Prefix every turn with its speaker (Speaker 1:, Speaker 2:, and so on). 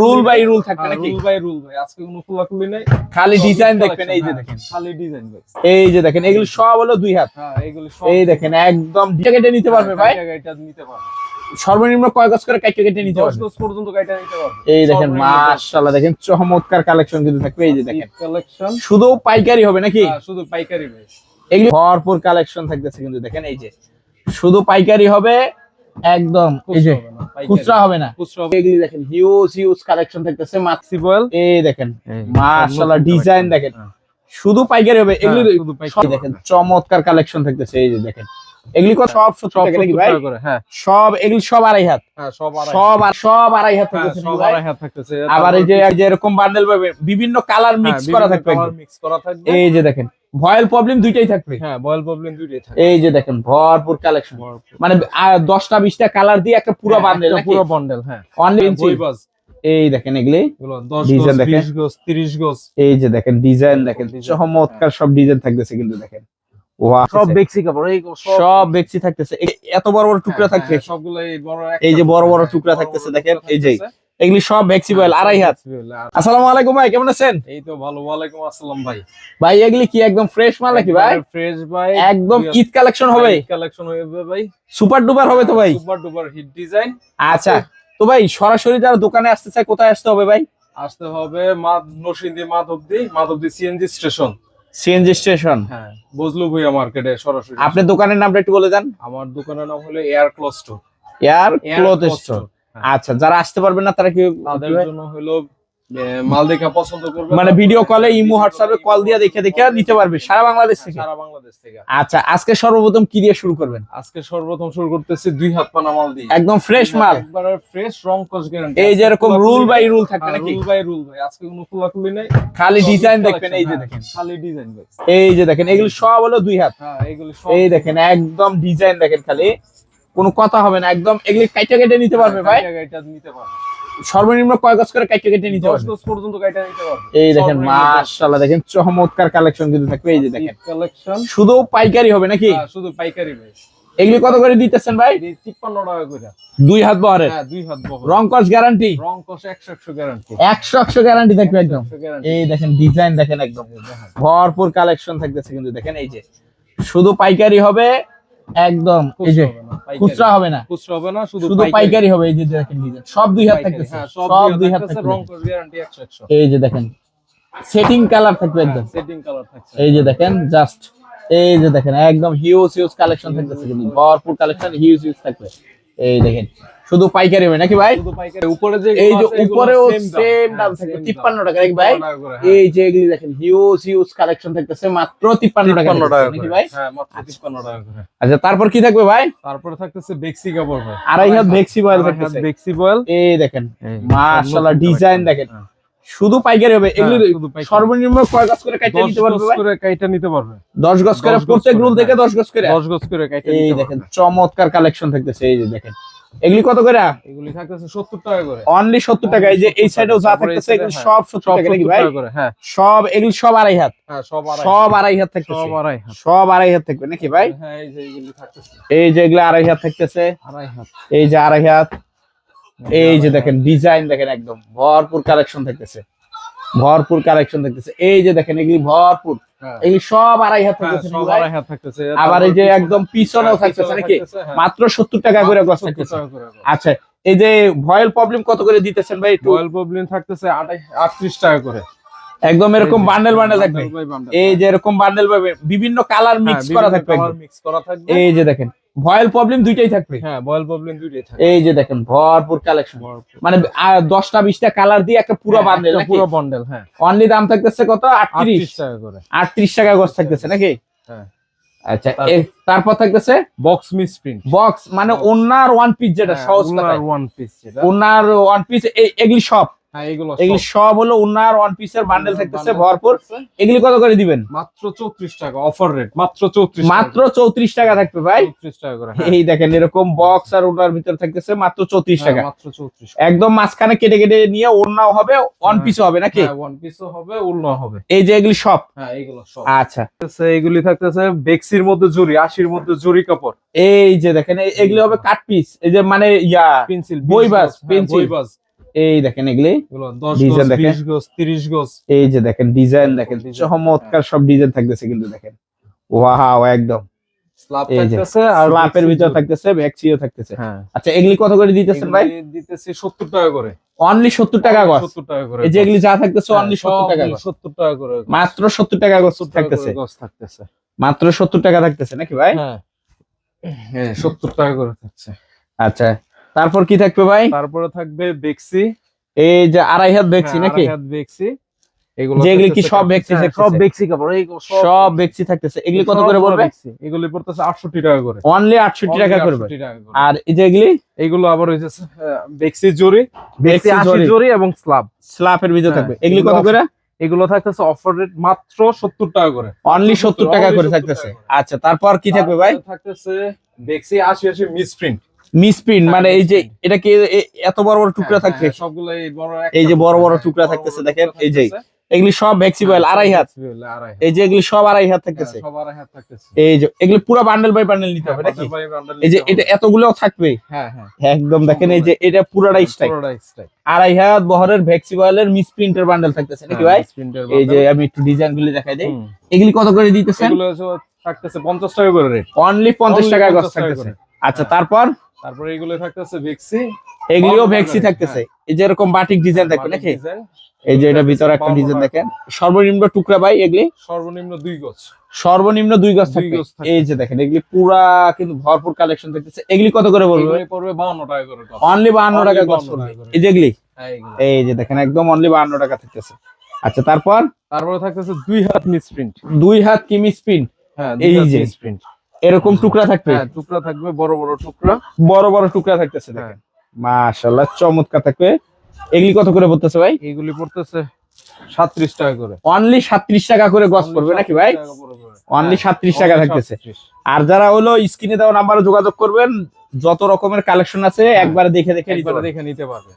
Speaker 1: Rule by rule থাকবে নাকি?
Speaker 2: Rule by rule ভাই। আজকে কোনো খোলাখুলি নাই।
Speaker 1: খালি ডিজাইন দেখবেন এই যে
Speaker 2: হ্যাঁ,
Speaker 1: দেখেন।
Speaker 2: খালি ডিজাইন ভাই।
Speaker 1: এই যে দেখেন এগুলো সব হলো দুই হাত।
Speaker 2: হ্যাঁ এগুলো সব
Speaker 1: এই দেখেন একদম কেটে নিতে পারবে ভাই।
Speaker 2: কাইটা নিতে পারবে।
Speaker 1: সর্বনিম্ন কয় গজ করে কেটে কেটে নিতে পারবে?
Speaker 2: গজ পর্যন্ত গাইটা নিতে পারবে।
Speaker 1: এই দেখেন মাশাআল্লাহ দেখেন চমৎকার কালেকশন কিন্তু থাকবে। এই যে দেখেন
Speaker 2: কালেকশন
Speaker 1: শুধু পাইকারি হবে নাকি?
Speaker 2: শুধু পাইকারি ভাই।
Speaker 1: এগুলি ভরপুর কালেকশন থাকতেছে কিন্তু দেখেন এই যে। শুধু পাইকারি হবে একদম এই যে খুচরা হবে না
Speaker 2: খুচরা
Speaker 1: এগুলি দেখেন হিউজ হিউজ কালেকশন থাকতেছে এই দেখেন মাশাআল্লাহ ডিজাইন দেখেন। শুধু পাইকারি হবে এগুলি
Speaker 2: হ্যাঁ, পাইকারি
Speaker 1: দেখেন চমৎকার কালেকশন থাকতেছে এই যে দেখেন। এগুলি কত সব
Speaker 2: সব
Speaker 1: ভাই?
Speaker 2: হ্যাঁ।
Speaker 1: সব এগুলি সব আড়াই হাত।
Speaker 2: হ্যাঁ সব আড়াই
Speaker 1: সব আর সব আড়াই হাত থাকতেছে
Speaker 2: সব আড়াই হাত থাকতেছে।
Speaker 1: আবার এই যে এরকম বান্ডেল পাবে বিভিন্ন কালার মিক্স করা থাকবে।
Speaker 2: মিক্স করা থাকবে।
Speaker 1: এই যে দেখেন ভয়েল প্রবলেম দুইটাই থাকবে।
Speaker 2: হ্যাঁ ভয়েল প্রবলেম দুইটাই থাকে
Speaker 1: এই যে দেখেন ভরপুর কালেকশন মানে আহ, দশটা বিশটা কালার দিয়ে একটা পুরো বান্ডেল
Speaker 2: পুরো বান্ডেল হ্যাঁ।
Speaker 1: অনলি
Speaker 2: বইবাজ।
Speaker 1: এই দেখেন এগুলি।
Speaker 2: এগুলো 10
Speaker 1: Design
Speaker 2: গজ
Speaker 1: দেখেন।
Speaker 2: 20 গজ 30 গজ।
Speaker 1: এই যে দেখেন ডিজাইন দেখেন। চমৎকার সব ডিজাইন থাকতেছে কিন্তু দেখেন। ওয়া
Speaker 2: সব বেক্সি কাপড় এই
Speaker 1: সব বেক্সি থাকতেছে। এত বড় বড় টুকরা
Speaker 2: হ্যাঁ,
Speaker 1: থাকছে।
Speaker 2: হ্যাঁ, সবগুলো এই বড়
Speaker 1: এই যে বড় বড়
Speaker 2: হ্যাঁ,
Speaker 1: টুকরা থাকতেছে দেখেন, এই যে। এগুলি সব বেক্সি বয়েল আড়াই হাত। আসসালামু আলাইকুম ভাই কেমন আছেন?
Speaker 2: এই তো ভালো ওয়ালাইকুম আসসালাম ভাই।
Speaker 1: ভাই এগুলি কি একদম ফ্রেশ মাল নাকি ভাই?
Speaker 2: ফ্রেশ ভাই।
Speaker 1: একদম ঈদ কালেকশন হবে।
Speaker 2: কালেকশন হবে ভাই।
Speaker 1: সুপার ডুপার হবে তো ভাই?
Speaker 2: সুপার ডুপার হিট ডিজাইন
Speaker 1: আচ্ছা তো ভাই সরাসরি যারা দোকানে আসতে চায় কোথায় আসতে হবে ভাই?
Speaker 2: আসতে হবে Narsingdi Madhabdi Madhabdi CNG station
Speaker 1: CNG station
Speaker 2: হ্যাঁ বজলু ভুইয়া মার্কেটে সরাসরি।
Speaker 1: আপনার দোকানের নামটা একটু বলে দেন।
Speaker 2: আমার দোকানের নাম হলো air cloth store
Speaker 1: air cloth store. আচ্ছা যারা আসতে পারবেন না তারা কি
Speaker 2: তাদের জন্য হলো মাল দেখা পছন্দ করবে
Speaker 1: মানে ভিডিও কলে ইমো হোয়াটসঅ্যাপে কল দিয়ে দেখে দেখে নিতে পারবে সারা বাংলাদেশ থেকে?
Speaker 2: সারা বাংলাদেশ থেকে।
Speaker 1: আচ্ছা আজকে সর্বপ্রথম কি দিয়ে শুরু করবেন?
Speaker 2: আজকে সর্বপ্রথম শুরু করতেছি দুই হাত পানা মাল দিয়ে।
Speaker 1: একদম ফ্রেশ মাল।
Speaker 2: একবারে ফ্রেশ রং কস গ্যারান্টি
Speaker 1: এই যে এরকম রুল বাই রুল থাকবে নাকি?
Speaker 2: রুল বাই রুল ভাই। আজকে কোনো খোলাখুলি নাই।
Speaker 1: খালি ডিজাইন দেখবেন এই যে
Speaker 2: হ্যাঁ,
Speaker 1: দেখেন।
Speaker 2: খালি ডিজাইন ভাই।
Speaker 1: এই যে দেখেন এগুলো সব হলো দুই হাত।
Speaker 2: হ্যাঁ এগুলো সব
Speaker 1: এই দেখেন একদম ডিজাইন দেখেন খালি। কোনো কথা হবে না একদম এগুলি কাইটা কেটে নিতে পারবে ভাই।
Speaker 2: গাইটা গাইটা নিতে পারবে।
Speaker 1: সর্বনিম্ন কয় গজ করে কাইটা কেটে নিতে
Speaker 2: 10 গজ পর্যন্ত গাইটা নিতে পারবে।
Speaker 1: এই দেখেন মাশাআল্লাহ দেখেন চমৎকার কালেকশন কিন্তু থাকবে এই যে দেখেন।
Speaker 2: কালেকশন।
Speaker 1: শুধু পাইকারি হবে নাকি?
Speaker 2: শুধু পাইকারি ভাই।
Speaker 1: এগুলি কত করে দিতেছেন ভাই?
Speaker 2: এই 53 টাকা করে।
Speaker 1: দুই হাত বহরের?
Speaker 2: হ্যাঁ দুই হাত বহর
Speaker 1: রং কস গ্যারান্টি
Speaker 2: রং কস 100 100 গ্যারান্টি
Speaker 1: একশো একশো গ্যারান্টি থাকবে একদম। এই দেখেন ডিজাইন দেখেন একদম। ভরপুর কালেকশন থাকতেছে কিন্তু দেখেন এই যে। শুধু পাইকারি হবে একদম এই যে খুচরা হবে না।
Speaker 2: খুচরা হবে না শুধু
Speaker 1: পাইকারি। হবে এই যে দেখেন ডিজাইন সব দুই হাত থাকতেছে
Speaker 2: হ্যাঁ,
Speaker 1: সব দুই হাত
Speaker 2: থাকতেছে, রং গ্যারান্টি 100 100
Speaker 1: এই যে দেখেন সেটিং কালার থাকবে একদম।
Speaker 2: সেটিং কালার থাকছে।
Speaker 1: এই যে দেখেন জাস্ট এই যে দেখেন একদম হিউজ হিউজ কালেকশন থাকতেছে কিন্তু ভরপুর কালেকশন হিউজ হিউজ থাকবে। এই দেখেন শুধু পাইকারি হবে নাকি ভাই?
Speaker 2: উপরে যে
Speaker 1: এই যে
Speaker 2: উপরে
Speaker 1: উপরেও সেম
Speaker 2: হ্যাঁ,
Speaker 1: দাম থাকবে
Speaker 2: same
Speaker 1: তিপ্পান্ন
Speaker 2: দাম।
Speaker 1: টাকা নাকি ভাই?
Speaker 2: 53 হ্যাঁ।
Speaker 1: এই যে এগুলি দেখেন হিউজ হিউজ কালেকশন থাকতেছে মাত্র তিপ্পান্ন টাকা
Speaker 2: 53 টাকা
Speaker 1: নাকি ভাই?
Speaker 2: হ্যাঁ, মাত্র 53 টাকা করে।
Speaker 1: আচ্ছা তারপর কি থাকবে ভাই?
Speaker 2: তারপরে থাকতেছে বেক্সি কাপড় ভাই।
Speaker 1: আড়াই হাত বেক্সি বয়েল থাকতেছে।
Speaker 2: বেক্সি বয়েল
Speaker 1: এই দেখেন মাশাআল্লাহ ডিজাইন দেখেন।
Speaker 2: হ্যাঁ।
Speaker 1: শুধু পাইকারি হবে এগুলি
Speaker 2: হ্যাঁ,
Speaker 1: সর্বনিম্ন কয় গজ করে
Speaker 2: 10
Speaker 1: নিতে পারবে ভাই?
Speaker 2: করে কাইটা নিতে পারবে।
Speaker 1: 10 গজ করে প্রত্যেক রুল থেকে
Speaker 2: হ্যাঁ।
Speaker 1: 10 গজ করে।
Speaker 2: 10 গজ করে কাইটা
Speaker 1: এই
Speaker 2: নিতে
Speaker 1: দেখেন চমৎকার কালেকশন থাকতেছে এই যে দেখেন। এগুলি কত করে?
Speaker 2: এগুলি থাকতেছে 70 টাকা করে।
Speaker 1: অনলি 70 টাকা এই যে এই সাইডেও যা থাকতেছে এগুলি সব 70 টাকা নাকি ভাই?
Speaker 2: হ্যাঁ।
Speaker 1: সব এগুলি সব আড়াই হাত।
Speaker 2: হ্যাঁ সব আড়াই
Speaker 1: সব আড়াই হাত থাকতেছে।
Speaker 2: সব আড়াই হাত।
Speaker 1: সব আড়াই হাত থাকবে নাকি ভাই?
Speaker 2: হ্যাঁ এই যে এগুলি থাকতেছে।
Speaker 1: এই যে এগুলো আড়াই হাত থাকতেছে।
Speaker 2: আড়াই হাত।
Speaker 1: এই যে আড়াই হাত। এই যে দেখেন ডিজাইন দেখেন একদম ভরপুর কালেকশন থাকতেছে। ভরপুর কালেকশন থাকতেছে। এই যে দেখেন এগুলি ভরপুর।
Speaker 2: হ্যাঁ।
Speaker 1: সব আড়াই হাত
Speaker 2: হ্যাঁ,
Speaker 1: থাকতেছে
Speaker 2: সব আড়াই হাত থাকতেছে।
Speaker 1: আবার এই যে একদম পিছনেও
Speaker 2: হ্যাঁ,
Speaker 1: থাকতেছে নাকি। মাত্র সত্তর টাকা করে গজ
Speaker 2: 70
Speaker 1: থাকতেছে।
Speaker 2: টাকা করে গজ।
Speaker 1: আচ্ছা এই যে ভয়েল প্রবলেম কত করে দিতেছেন ভাই
Speaker 2: রয়্যাল প্রবলেম থাকতেছে আটাই- 38 টাকা করে।
Speaker 1: একদম এরকম বান্ডেল বান্ডেল থাকবে। এই যে এরকম বান্ডেল বিভিন্ন কালার মিক্স করা থাকবে। এই যে দেখেন ভয়েল প্রবলেম দুইটাই থাকবে।
Speaker 2: হ্যাঁ বয়েল প্রবলেম দুইটাই থাকে
Speaker 1: এই যে দেখেন ভরপুর কালেকশন। মানে আহ, দশটা বিশটা কালার দিয়ে একটা পুরো
Speaker 2: হ্যাঁ,
Speaker 1: বান্ডেল
Speaker 2: একটা পুরো বান্ডেল হ্যাঁ।
Speaker 1: অনলি দাম থাকতেছে কত? আটত্রিশ।
Speaker 2: 38 টাকা করে।
Speaker 1: আটত্রিশ টাকা গজ থাকতেছে নাকি?
Speaker 2: হ্যাঁ।
Speaker 1: আচ্ছা তারপর থাকতেছে?
Speaker 2: বক্স মিস প্রিন্ট
Speaker 1: বক্স মানে ওনার ওয়ান পিস যেটা সহজ কথায়
Speaker 2: ওয়ান পিস যেটা।
Speaker 1: ওনার ওয়ান পিস এগুলি সব।
Speaker 2: হ্যাঁ এগুলো সব।
Speaker 1: হলো ওয়ান পিসের বান্ডেল থাকতেছে ভরপুর। এগুলি কত করে দিবেন?
Speaker 2: মাত্র 34 টাকা অফার রেট মাত্র 34
Speaker 1: মাত্র চৌত্রিশ টাকা থাকবে ভাই।
Speaker 2: 34 টাকা করে হ্যাঁ।
Speaker 1: এই দেখেন এরকম বক্স আর ভিতর থাকতেছে মাত্র চৌত্রিশ
Speaker 2: হ্যাঁ,
Speaker 1: টাকা।
Speaker 2: মাত্র 34
Speaker 1: একদম মাঝখানে কেটে কেটে নিয়ে ওড়নাও হবে ওয়ান
Speaker 2: হ্যাঁ।
Speaker 1: পিসও হবে নাকি?
Speaker 2: হ্যাঁ ওয়ান পিসও হবে হবে।
Speaker 1: এই যে এগুলি সব?
Speaker 2: হ্যাঁ এগুলো সব।
Speaker 1: আচ্ছা।
Speaker 2: এগুলি থাকতেছে বেক্সির মধ্যে জরি আশির মধ্যে জরি কাপড়।
Speaker 1: এই যে দেখেন এগুলি হবে কাট পিস এই যে মানে ইয়া
Speaker 2: পেন্সিল
Speaker 1: pencil।
Speaker 2: বইবাজ
Speaker 1: এই দেখেন এগুলি। Design দেখেন।
Speaker 2: তিরিশ গজ।
Speaker 1: এই যে দেখেন ডিজাইন দেখেন। চমৎকার সব ডিজাইন থাকতেছে কিন্তু দেখেন। ওয়াও একদম।
Speaker 2: হ্যাঁ।
Speaker 1: আচ্ছা এগুলি কত করে দিতেছেন ভাই?
Speaker 2: দিতেছি সত্তর টাকা করে।
Speaker 1: অনলি সত্তর টাকা গজ?
Speaker 2: সত্তর টাকা করে
Speaker 1: এই যে এগুলি যা থাকতেছে অনলি সত্তর টাকা
Speaker 2: সত্তর টাকা করে
Speaker 1: মাত্র সত্তর টাকা গজ
Speaker 2: 70 টাকা
Speaker 1: থাকতেছে। মাত্র সত্তর টাকা থাকতেছে নাকি ভাই?
Speaker 2: হ্যাঁ। হ্যাঁ সত্তর টাকা করে থাকছে।
Speaker 1: আচ্ছা। তারপর কি থাকবে ভাই?
Speaker 2: তারপরে থাকবে বেক্সি
Speaker 1: এই যে আড়াই হাত দেখছি
Speaker 2: হ্যাঁ,
Speaker 1: নাকি?
Speaker 2: হাত বেক্সি এগুলো
Speaker 1: যেগুলি কি
Speaker 2: থাকতেছে
Speaker 1: সব বেক্সি
Speaker 2: হ্যাঁ? সব বেক্সি কাপড়
Speaker 1: সব দেখছি থাকতেছে। এগুলি কত করে পড়বে?
Speaker 2: এগুলি পড়তেছে আটষট্টি টাকা করে।
Speaker 1: অনলি আটষট্টি টাকা করবে।
Speaker 2: 68 টাকা।
Speaker 1: আর এই যে এগুলি?
Speaker 2: এইগুলো আবার হয়েছে বেক্সি জরি।
Speaker 1: বেক্সি
Speaker 2: বেক্সি
Speaker 1: জরি।
Speaker 2: জরি এবং স্ল্যাব
Speaker 1: স্ল্যাপের ভিতর
Speaker 2: হ্যাঁ,
Speaker 1: থাকবে। এগুলি কত করে?
Speaker 2: এগুলো থাকতেছে অফার রেট মাত্র সত্তর টাকা করে।
Speaker 1: অনলি সত্তর টাকা করে থাকতেছে। আচ্ছা তারপর কি থাকবে ভাই?
Speaker 2: থাকতেছে বেক্সি আশি আশি মিস প্রিন্ট
Speaker 1: মিসপ্রিন্ট
Speaker 2: হ্যাঁ,
Speaker 1: মানে এই যে এটা কি এত বড় বড় টুকরা থাকবে
Speaker 2: সবগুলো এই বড়
Speaker 1: এই যে বড় বড় টুকরা
Speaker 2: বড়
Speaker 1: থাকতেছে দেখেন, এই যে এগুলি সব ভ্যাক্সিবল আড়াই হাত। এই যে এগুলি সব আড়াই হাত থাকতেছে।
Speaker 2: হ্যাঁ, সব আড়াই হাত থাকতেছে।
Speaker 1: এই যে এগুলি পুরো বান্ডেল বাই বান্ডেল নিতে হবে
Speaker 2: হ্যাঁ,
Speaker 1: নাকি? এই যে এটা এতগুলো থাকবে?
Speaker 2: হ্যাঁ হ্যাঁ।
Speaker 1: একদম দেখেন এই যে এটা পুরাটাই স্টাইল। আড়াই হাত বহরের ভ্যাক্সিবলের মিসপ্রিন্টের বান্ডেল থাকতেছে নাকি
Speaker 2: হ্যাঁ,
Speaker 1: ভাই? এই যে আমি একটু ডিজাইন গুলি দেখাই দিই। এগুলি কত করে দিতেছেন?
Speaker 2: থাকতেছে পঞ্চাশ টাকা করে রেট
Speaker 1: অনলি পঞ্চাশ টাকা গজ
Speaker 2: 50 টাকা
Speaker 1: থাকতেছে। আচ্ছা
Speaker 2: হ্যাঁ।
Speaker 1: তারপর?
Speaker 2: তারপরে এগুলো থাকতেছে ভেক্সি
Speaker 1: এগুলিও
Speaker 2: ভেক্সি
Speaker 1: থাকতেছে। এই যে এরকম বাটিক ডিজাইন
Speaker 2: বাটিক
Speaker 1: নাকি এই যে এটা ভিতরে একটা ডিজাইন দেখেন। সর্বনিম্ন টুকরা ভাই এগুলি?
Speaker 2: সর্বনিম্ন দুই গজ।
Speaker 1: সর্বনিম্ন দুই গজ থাকবে। এই যে দেখেন এগুলি পুরা কিন্তু ভরপুর কালেকশন থাকতেছে এগুলি কত করে বলব
Speaker 2: এগুলো পড়বে বাউন্ন টাকা করে।
Speaker 1: অনলি বাহান্ন
Speaker 2: Only
Speaker 1: টাকা গজ পড়বে।
Speaker 2: করে।
Speaker 1: এই যে এগুলি?
Speaker 2: হ্যাঁ,
Speaker 1: এই যে দেখেন একদম অনলি বাহান্ন টাকা থাকতেছে। আচ্ছা তারপর?
Speaker 2: তারপরে থাকতেছে দুই হাত মিসপ্রিন্ট
Speaker 1: দুই হাত কিমি স্পিন
Speaker 2: হ্যাঁ
Speaker 1: এই
Speaker 2: দুই হাত
Speaker 1: যে। এরকম টুকরা থাকবে?
Speaker 2: হ্যাঁ টুকরা থাকবে বড় বড় টুকরা।
Speaker 1: বড় বড় টুকরা থাকতেছে
Speaker 2: হ্যাঁ।
Speaker 1: দেখেন। মাশাআল্লাহ চমৎকার থাকবে। এগুলি কত করে পড়তেছে ভাই?
Speaker 2: এইগুলি পড়তেছে সাত্রিশ টাকা করে।
Speaker 1: অনলি সাত্রিশ টাকা করে গজ পড়বে নাকি ভাই? অনলি সাত্রিশ টাকা থাকতেছে। আর যারা হলো স্ক্রিনে দেওয়া নাম্বারে যোগাযোগ করবেন যত রকমের কালেকশন আছে একবারে দেখে দেখে।
Speaker 2: দেখে নিতে পারবে